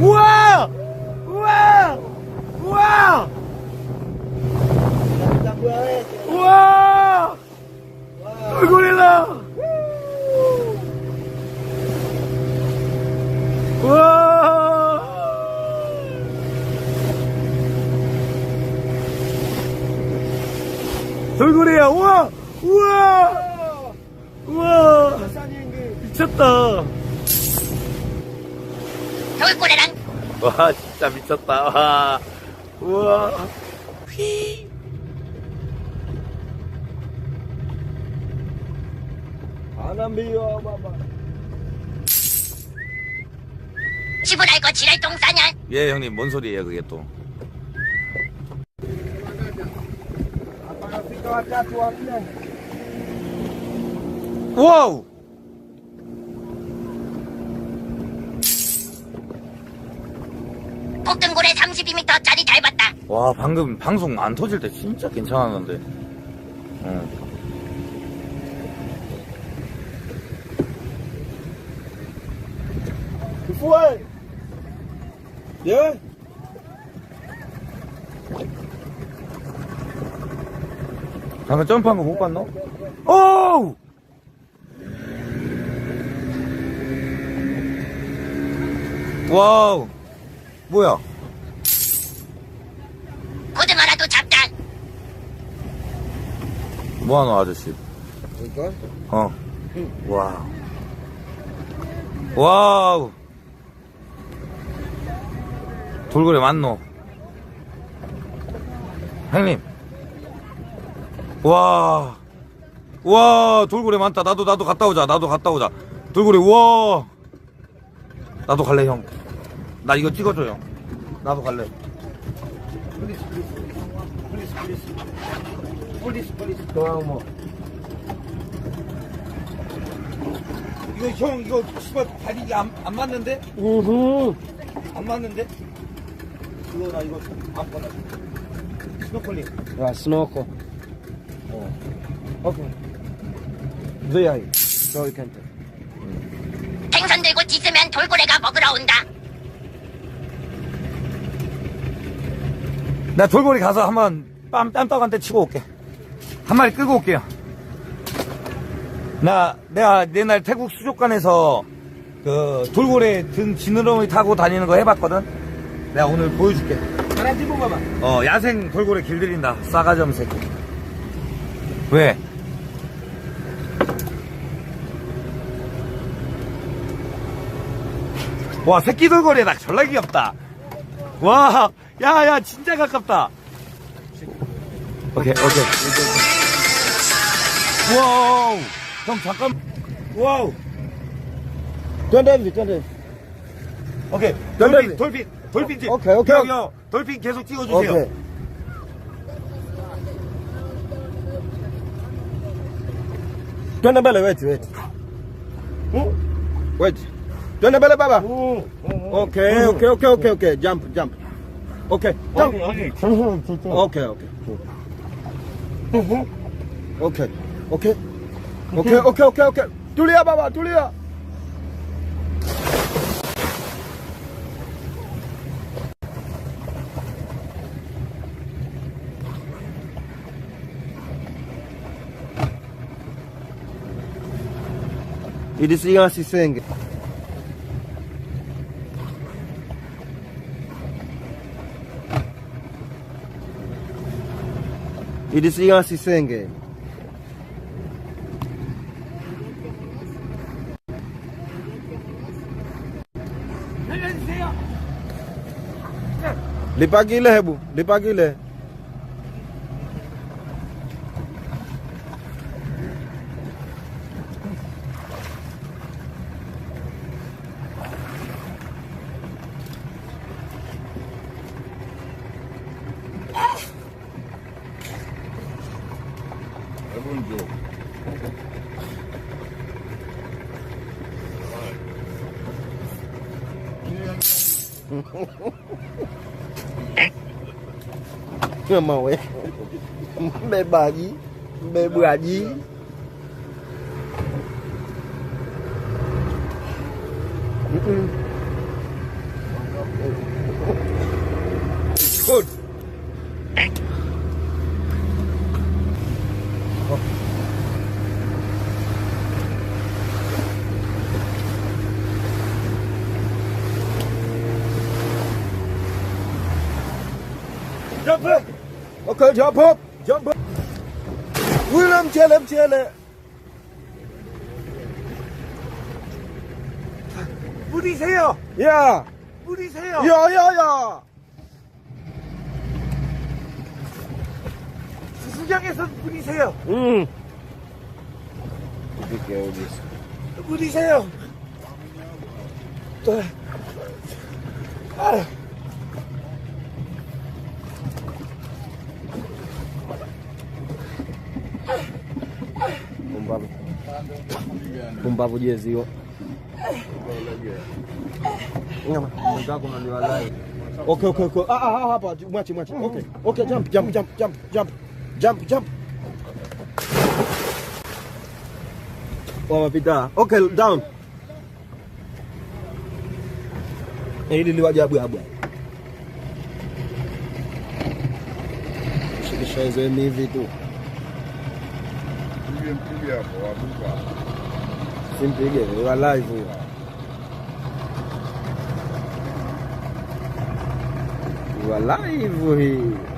우와! 우와! 우와! 우와! 돌고래다! 우와! 돌고래야! 우와! 우와! 우와! 미쳤다! 돌고래랑. 와 진짜 미쳤다. 와. 우와. 휘. 지불할 거 지랄 똥 싸냐? 예 형님. 뭔 소리예요 그게 또? 와우 폭등고래 32m짜리 잘 봤다. 와 방금 방송 안 터질 때 진짜 괜찮았는데 어. Fuôi Nhớ 방금 점프한 거 못 봤노? 오우 와우 뭐야 고등어라도 잡자. 뭐하노 아저씨 Có 어. 와우. 와우. 돌고래 맞노? 형님. 와. 와, 돌고래 많다. 나도, 나도 갔다 오자. 나도 갔다 오자. 돌고래, 와. 나도 갈래, 형. 나 이거 찍어줘, 형. 나도 갈래. Có một 이거, 형, 이거, 씨발, 다리 안, 안 맞는데? Ừ 안 맞는데? 이거, 나 이거, 안 받아. 스노클링. Rồi snorkel Ok Vậy Rồi can 생선 들고 짖으면 돌고래가 먹으러 온다. 나 돌고래 가서 한번 빰, 땀떡한테 치고 올게. 한 마리 끌고 올게요. 나, 내가 옛날 태국 수족관에서 그 돌고래 등 지느러미 타고 다니는 거 해봤거든? 내가 오늘 보여줄게. Para tipo mamá 어, 야생 돌고래 길들인다. 싸가지 없는 새끼. 왜? 와, 새끼 돌고래다. 졸라 귀엽다. 와, 야, 야, 진짜 가깝다. 오케이, 오케이. 와우. 형, 잠깐. 와우. Trên đây 오케이. 네, 돌핀, 네. 돌핀, 돌핀 찍. 오케이, 오케이. 형, 형, 돌핀 계속 찍어주세요. 오케이. 딱. 아니, 아니, 괜찮아, 진짜. 오케이, 오케이. 오케이. 오케이. 오케이, 오케이, 오케이, 오케이. 둘리야 봐봐, 둘리야. It is ingat si Seng. Eles iam assim sangue. Lipat gila he bu, lipat gila. Yaman we. Mbe bagi. Mbe bradi. Mm-mm. Jump up. Jump up. William mchele mchele. 뿌리세요. 야. 뿌리세요. 야, 야, 야. 수수장에서 뿌리세요. 응. 어디 있어? 뿌리세요. Pumbavu. Pumbavu jezi hiyo. Mwenzako. Okay, okay. Ah, ah, ah, hapa mwache mwache. Okay. Okay, jump, jump, jump, jump, jump. Jump, jump. Wamepita. Okay, down. Hili liwajabu abu. Shikisha hizo hivi tu. Simpilia wabuka. Simpilia iwa live hiyo. Iwa live hii. Oh,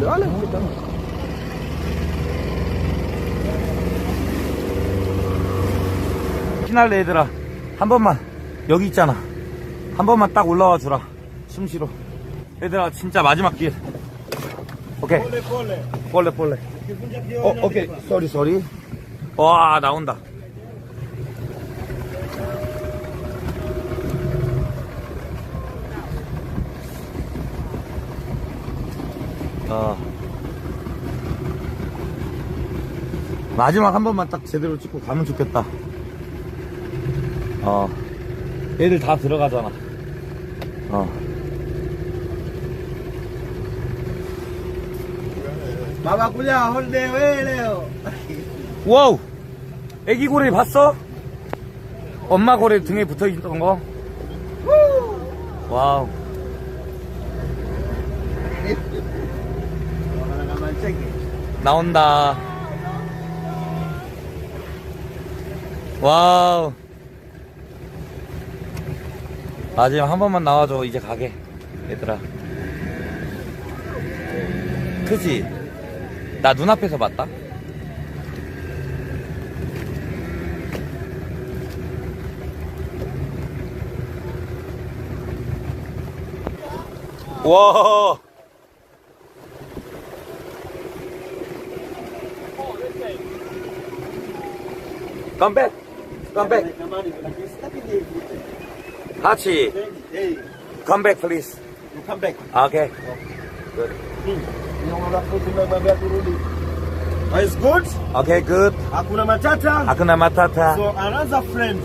Kule kama. 신할래 얘들아 한 번만 여기 있잖아. 한 번만 딱 올라와 주라 숨 쉬러 얘들아 진짜 마지막 기회 오케이. pole. 볼래 볼래 Kivunja 어. 오케이. 쏘리 쏘리. 와 나온다 어 마지막 한 번만 딱 제대로 찍고 가면 좋겠다 어 얘들 다 들어가잖아 어 kuja holiday wewe leo. 와우! 애기 고래 봤어? 엄마 고래 등에 붙어 있던 거? 와우. 나온다. 와우. 마지막 한 번만 나와줘. 이제 가게. 얘들아. 크지? 나 눈앞에서 봤다? 와. Come back. Come back. Hachi. Come back, please. you come back. Okay. Tumemwambia turudi. It's good. Okay, good. Hakuna matata. Hakuna matata. So another friend